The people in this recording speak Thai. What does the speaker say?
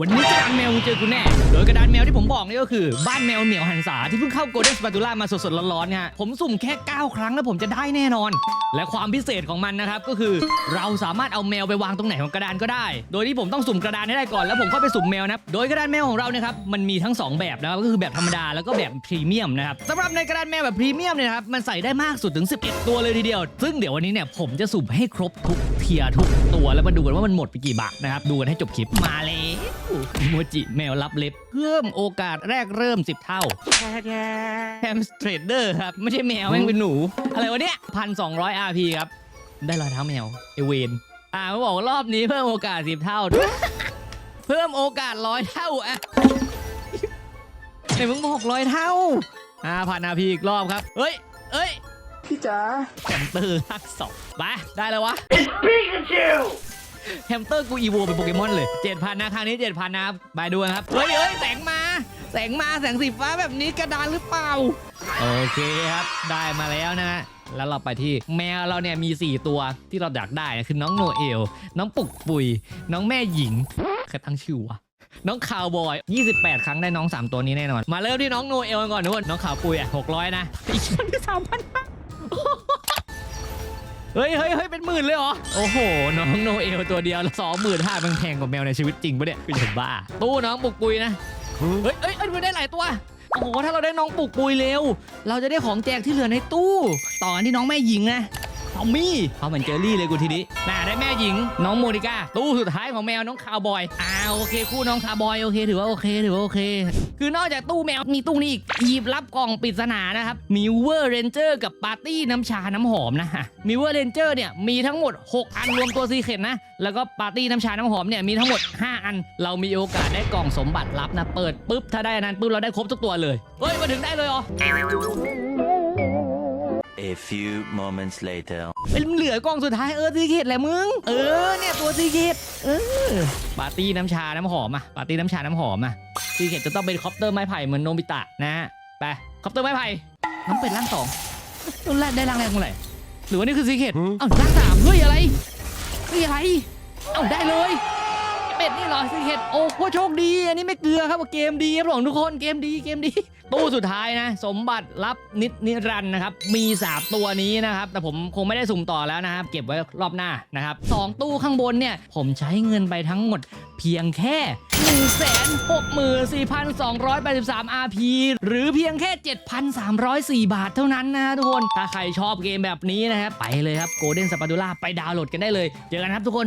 วันนี้กระดานแมวเจอกูแน่ โดยกระดานแมวที่ผมบอกนี่ก็คือ บ้านแมวเหมียวหันษาที่เพิ่งเข้าโกลเด้นสปาตูล่ามาสดๆร้อนๆเนี่ยฮะผมสุ่มแค่ 9 ครั้งแล้วผมจะได้แน่นอน และความพิเศษของมันนะครับ ก็คือเราสามารถเอาแมวไปวางตรงไหนของกระดานก็ได้ โดยที่ผมต้องสุ่มกระดานให้ได้ก่อนแล้วผมก็ไปสุ่มแมวนะโดยกระดานแมวของเราเนี่ยครับมันมีทั้งสองแบบนะครับก็คือแบบธรรมดาแล้วก็แบบพรีเมียมนะครับสำหรับในกระดานแมวแบบพรีเมียมเนี่ยครับมันใส่ได้มากสุดถึง 11 ตัวเลยทีเดียว ซึ่งเดี๋ยววันนี้เนี่ยผมจะสุ่มให้ครบทุกเทียร์ทุกตัวแล้วมาดูกันว่ามันหมดไปกี่บาทนะครับดูกันให้จบคลิปมาเลยอิโมจิแมวรับเล็บ เพิ่มโอกาสแรกเริ่ม 10 เท่าแฮมสเตรเดอร์ครับ ไม่ใช่แมวแม่งเป็นหนู อะไรวะเนี่ยพันสองร้อยอาร์พีครับ ได้รอยเท้าแมว เอเวน อ่าเขาบอกว่ารอบนี้เพิ่มโอกาส 10 เท่า เพิ่มโอกาสร้อยเท่าอะไหนมึงบอกร้อยเท่าอ่าพันอาร์พีอีกรอบครับ เฮ้ยเฮ้ยพี่จ๋าแฮมสเตอร์ภาคสองไปได้แล้ววะ แฮมสเตอร์กูอีโวเป็นโปเกมอนเลย7,000นะครั้งนี้7,000นะครับไปดูกันครับ เฮ้ยเฮ้ยแสงมา แสงมาแสงสีฟ้าแบบนี้กระดานหรือเปล่า โอเคครับได้มาแล้วนะฮะแล้วเราไปที่แมวเราเนี่ยมี 4 ตัวที่เราอยากได้นะคือน้องโนเอล น้องปุกปุย น้องแม่หญิงใครตั้งชื่อวะน้องคาวบอย 28 ครั้งได้น้อง 3 ตัวนี้แน่นอน มาเริ่มที่น้องโนเอลก่อนทุกคนน้องขาวปุยอะ600 นะอีกคนที่3,000 เฮ้ยเฮ้ยเฮ้ยเป็นหมื่นเลยเหรอ โอ้โห น้องโนเอลตัวเดียวสองหมื่นห้ามันแพงกว่าแมวในชีวิตจริงปะเนี่ยคือจะบ้า ตู้น้องปุกปุยนะ เฮ้ยเฮ้ยเอ้ยมันได้หลายตัว โอ้โห ถ้าเราได้น้องปุกปุยเร็ว เราจะได้ของแจกที่เหลือในตู้ ต่อกันที่น้องแม่หญิงนะ ทอมมี่เขาเหมือนเจอรี่เลยกูทีนี้น่าได้แม่หญิง น้องโมนิก้าตู้สุดท้ายของแมวน้องคาวบอยอ่าโอเคคู่น้องคาวบอยโอเค ถือว่าโอเคถือว่าโอเค คือนอกจากตู้แมวมีตู้นี้อีกหยิบรับกล่องปริศนานะครับมิวเวอร์เรนเจอร์กับปาร์ตี้น้ำชาน้ำหอมนะฮะมิวเวอร์เรนเจอร์เนี่ยมีทั้งหมด 6 อันรวมตัวซีเคร็ตนะ แล้วก็ปาร์ตี้น้ำชาน้ำหอมเนี่ยมีทั้งหมด 5 อัน เรามีโอกาสได้กล่องสมบัติลับนะเปิดปุ๊บถ้าได้อันนั้นปุ๊บเราได้ครบทุกตัวเลยเฮ้ยมาถึงได้เลยเหรอ A few moments later. เป็นเหลือกล่องสุดท้ายเออซีเคร็ตแหละมึง เออเนี่ยตัวซีเคร็ตเออปาร์ตี้น้ำชาน้ำหอมอะปาร์ตี้น้ำชาน้ำหอมอะซีเคร็ตจะต้องเป็นคอปเตอร์ไม้ไผ่เหมือนโนบิตะนะฮะไปคอปเตอร์ไม้ไผ่น้องเป็ดร่างสองตัวแรกได้ร่างแรกเมื่อไหร่หรือว่านี่คือซีเคร็ตเอ้าร่างสามเฮ้ยอะไรเฮ้ยอะไรเอ้าได้เลย เป็ดนี่เหรอซีเคร็ตโอ้โหโชคดี อันนี้ไม่เกลือครับเกมดีครับผมทุกคนเกมดีเกมดี ตู้สุดท้ายนะ สมบัติรับนิดนิรันนะครับ มีสามตัวนี้นะครับ แต่ผมคงไม่ได้สุ่มต่อแล้วนะครับ เก็บไว้รอบหน้านะครับสองตู้ข้างบนเนี่ย ผมใช้เงินไปทั้งหมดเพียงแค่164,283 RP หรือเพียงแค่ 7,304 บาทเท่านั้นนะทุกคน ถ้าใครชอบเกมแบบนี้นะครับ ไปเลยครับ Golden Spatula ไปดาวน์โหลดกันได้เลย เจอกันครับทุกคน